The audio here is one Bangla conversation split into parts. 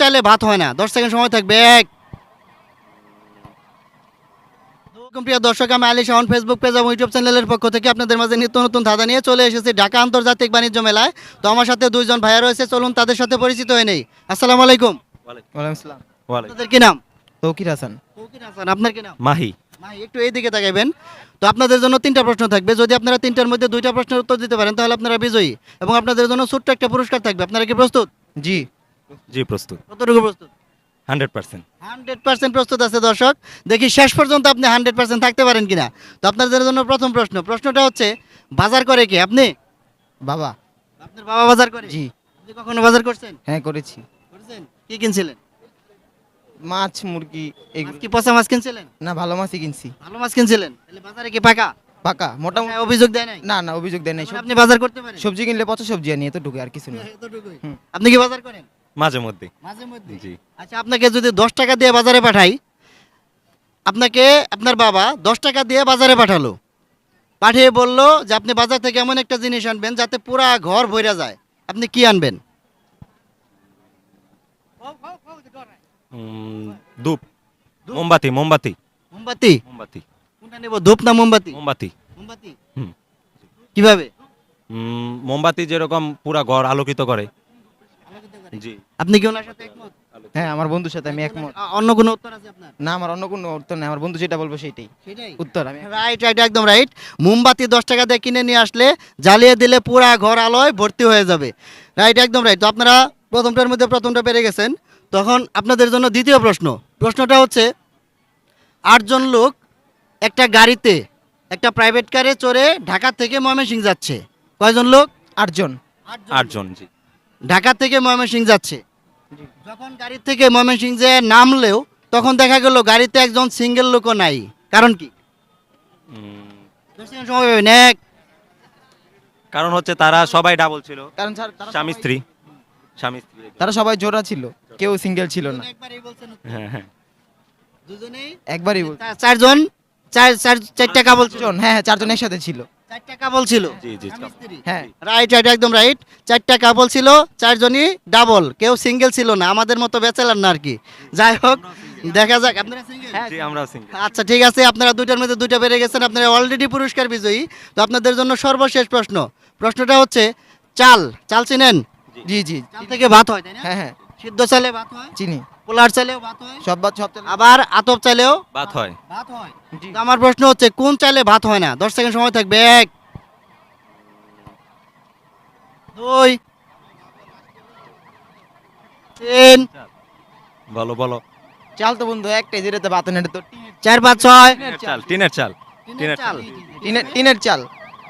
চাইলে ভাত হয় না। দশ সেকেন্ড সময় থাকবে এক। প্রিয় দর্শক আমি আলী শাহন ফেসবুক পেজ এবং ইউটিউব চ্যানেলের পক্ষ থেকে আপনাদের মাঝে নিত্য নতুন ধাঁধা নিয়ে চলে এসেছি ঢাকা আন্তর্জাতিক বাণিজ্য মেলায়। তো আমার সাথে দুইজন ভাইয়া রয়েছে চলুন তাদের সাথে পরিচিত হয়ে নেই। আসসালামু আলাইকুম। আপনাদের কি নাম? তৌকির হাসান। তৌকির হাসান আপনার কি নাম? মাহি। ভাই একটু এইদিকে তো আপনাদের জন্য তিনটা প্রশ্ন থাকবে। যদি আপনারা তিনটার মধ্যে দুইটা প্রশ্নের উত্তর দিতে পারেন তাহলে আপনারা বিজয়ী এবং আপনাদের জন্য ছোট্ট একটা পুরস্কার থাকবে। আপনারা কি প্রস্তুত? জি। জি প্রস্তুত। কতটুকু প্রস্তুত? Hundred percent. হান্ড্রেড পার্সেন্ট প্রস্তুত আছে দর্শক। দেখি শেষ পর্যন্ত আপনি হান্ড্রেড পার্সেন্ট থাকতে পারেন কিনা। তো আপনাদের জন্য প্রথম প্রশ্ন। প্রশ্নটা হচ্ছে বাজার করে কি? আপনি? বাবা। আপনার বাবা বাজার করে? জি। আপনি কখনো বাজার করছেন? হ্যাঁ করেছি। করেছেন? কি কিনছিলেন? মাছ মুরগি মাছ এগুলো। কি পচা মাছ কিনছিলেন? না ভালো মাছই কিনছি। ভালো মাছ কিনছিলেন? তাহলে বাজারে কি পাকা? পাকা মোটামুটি অভিযোগ দেয় নাই? না না অভিযোগ দেয় নাই। আপনি বাজার করতে পারেন। সবজি কিনলে পচা সবজি আনি এত ঢুকে আর কিছু না হুম। আপনি কি বাজার করেন? মাঝে মধ্যে। মাঝে মধ্যে? জি। আচ্ছা আপনাকে যদি দশ টাকা দিয়ে বাজারে পাঠাই আপনাকে আপনার বাবা দশ টাকা দিয়ে বাজারে পাঠালো। পাঠিয়ে বলল যে আপনি বাজার থেকে এমন একটা জিনিস আনবেন যাতে পুরা ঘর ভরে যায়। আপনি কি আনবেন? ধূপ। মোমবাতি মোমবাতি। মোমবাতি? মোমবাতি। কোনটা নেব ধূপ না মোমবাতি? মোমবাতি। মোমবাতি? হুম। কীভাবে? মোমবাতি যেরকম পুরা ঘর আলোকিত করে জি। আপনি কি ওনার সাথে একমত? হ্যাঁ আমার বন্ধুর সাথে আমি একমত। অন্য কোনো উত্তর আছে আপনার? না আমার অন্য কোনো উত্তর নেই। আমার বন্ধু যেটা বলব সেটাই সেটাই? উত্তর আমি রাইট রাইট একদম রাইট মোমবাতি দশ টাকা দিয়ে কিনে নিয়ে আসলে জ্বালিয়ে দিলে পুরা ঘর আলোয় ভর্তি হয়ে যাবে। রাইট একদম রাইট তো আপনারা প্রথমটার মধ্যে প্রথমটা পেরে গেছেন। তখন আপনাদের জন্য দ্বিতীয় প্রশ্ন। প্রশ্নটা হচ্ছে আটজন লোক একটা গাড়িতে একটা প্রাইভেট কারে চড়ে ঢাকা থেকে ময়মনসিং যাচ্ছে। কয়জন লোক? আটজন। আটজন জি। ঢাকা থেকে ময়মনসিং যাচ্ছে। যখন গাড়ি থেকে ময়মনসিং যে নামলেও তখন দেখা গেল গাড়িতে একজন সিঙ্গেল লোকও নাই। কারণ কি? সময় পাবেন এক কারণ হচ্ছে তারা সবাই ডাবল ছিল। কারণ স্যার তারা স্বামী স্ত্রী। স্বামী স্ত্রী। তারা সবাই জোড়া ছিল কেউ সিঙ্গেল ছিল না। একবারই বলছেন হ্যাঁ হ্যাঁ। দুজনেই একবারই বল- চারজন চার চার চারটা কাবল ছিল। হ্যাঁ হ্যাঁ চারজন একসাথে ছিল। চারটা কাবল ছিল। জি জি হ্যাঁ। রাইট রাইট একদম রাইট চারটা কাবল ছিল চারজনই ডাবল কেউ সিঙ্গেল ছিল না আমাদের মতো বেচেলার না আর কি। যাই হোক দেখা যাক আপনারা সিঙ্গেল জি আমরা সিঙ্গেল আচ্ছা ঠিক আছে আপনারা দুইটার মধ্যে দুইটা বেড়ে গেছেন আপনারা অলরেডি পুরস্কার বিজয়ী। তো আপনাদের জন্য সর্বশেষ প্রশ্ন। প্রশ্নটা হচ্ছে চাল। চাল চিনেন? জি জি চাল থেকে ভাত হয় তাই না? হ্যাঁ হ্যাঁ। সিদ্ধ চালে ভাত হয় চিনি। পোলার চালেও ভাত হয় সব বাদ সব আবার আতপ চালেও বাত হয়। ভাত হয়। জি। তো আমার প্রশ্ন হচ্ছে কোন চালে ভাত হয় না? দশ সেকেন্ড সময় থাকবে এক দুই তিন। বলো বলো। চাল তো বন্ধু একটাই যেটাতে বাত নেই তো চার পাঁচ ছয়। টিনের চাল টিনের চাল। টিনের চাল। টিনের টিনের চাল।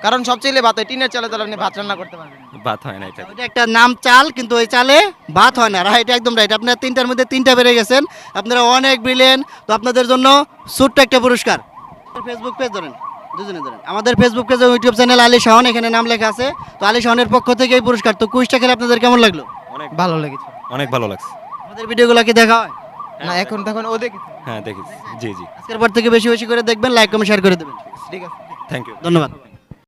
কারণ সব চাইলে ভাত হয় টিনের চালে তাহলে আপনি ভাত রান্না করতে পারবেন না। বাত হয় না এটা। ওইটা একটা নাম চাল কিন্তু ওই চালে ভাত হয় না। রাইট একদম রাইট। আপনারা তিনটার মধ্যে তিনটা বেড়ে গেছেন। আপনারা অনেক ব্রিলিয়েন্ট তো আপনাদের জন্য ছোট্ট একটা পুরস্কার। ফেসবুক পেজ ধরেন দুজনে ধরেন। আমাদের ফেসবুক পেজ এবং ইউটিউব চ্যানেল আলী শাহন এখানে নাম লেখা আছে। তো আলী শাহনের পক্ষ থেকে এই পুরস্কার। তো কুইজটা খেলে আপনাদের কেমন লাগল? অনেক ভালো লেগেছে। অনেক ভালো লাগছে। আমাদের ভিডিওগুলো কি দেখা হয়? না এখন তখন ও দেখি হ্যাঁ দেখি জি জি। আজকের পর থেকে বেশি বেশি করে দেখবেন লাইক কমেন্ট শেয়ার করে দেবেন। ঠিক আছে। থ্যাংক ইউ ধন্যবাদ।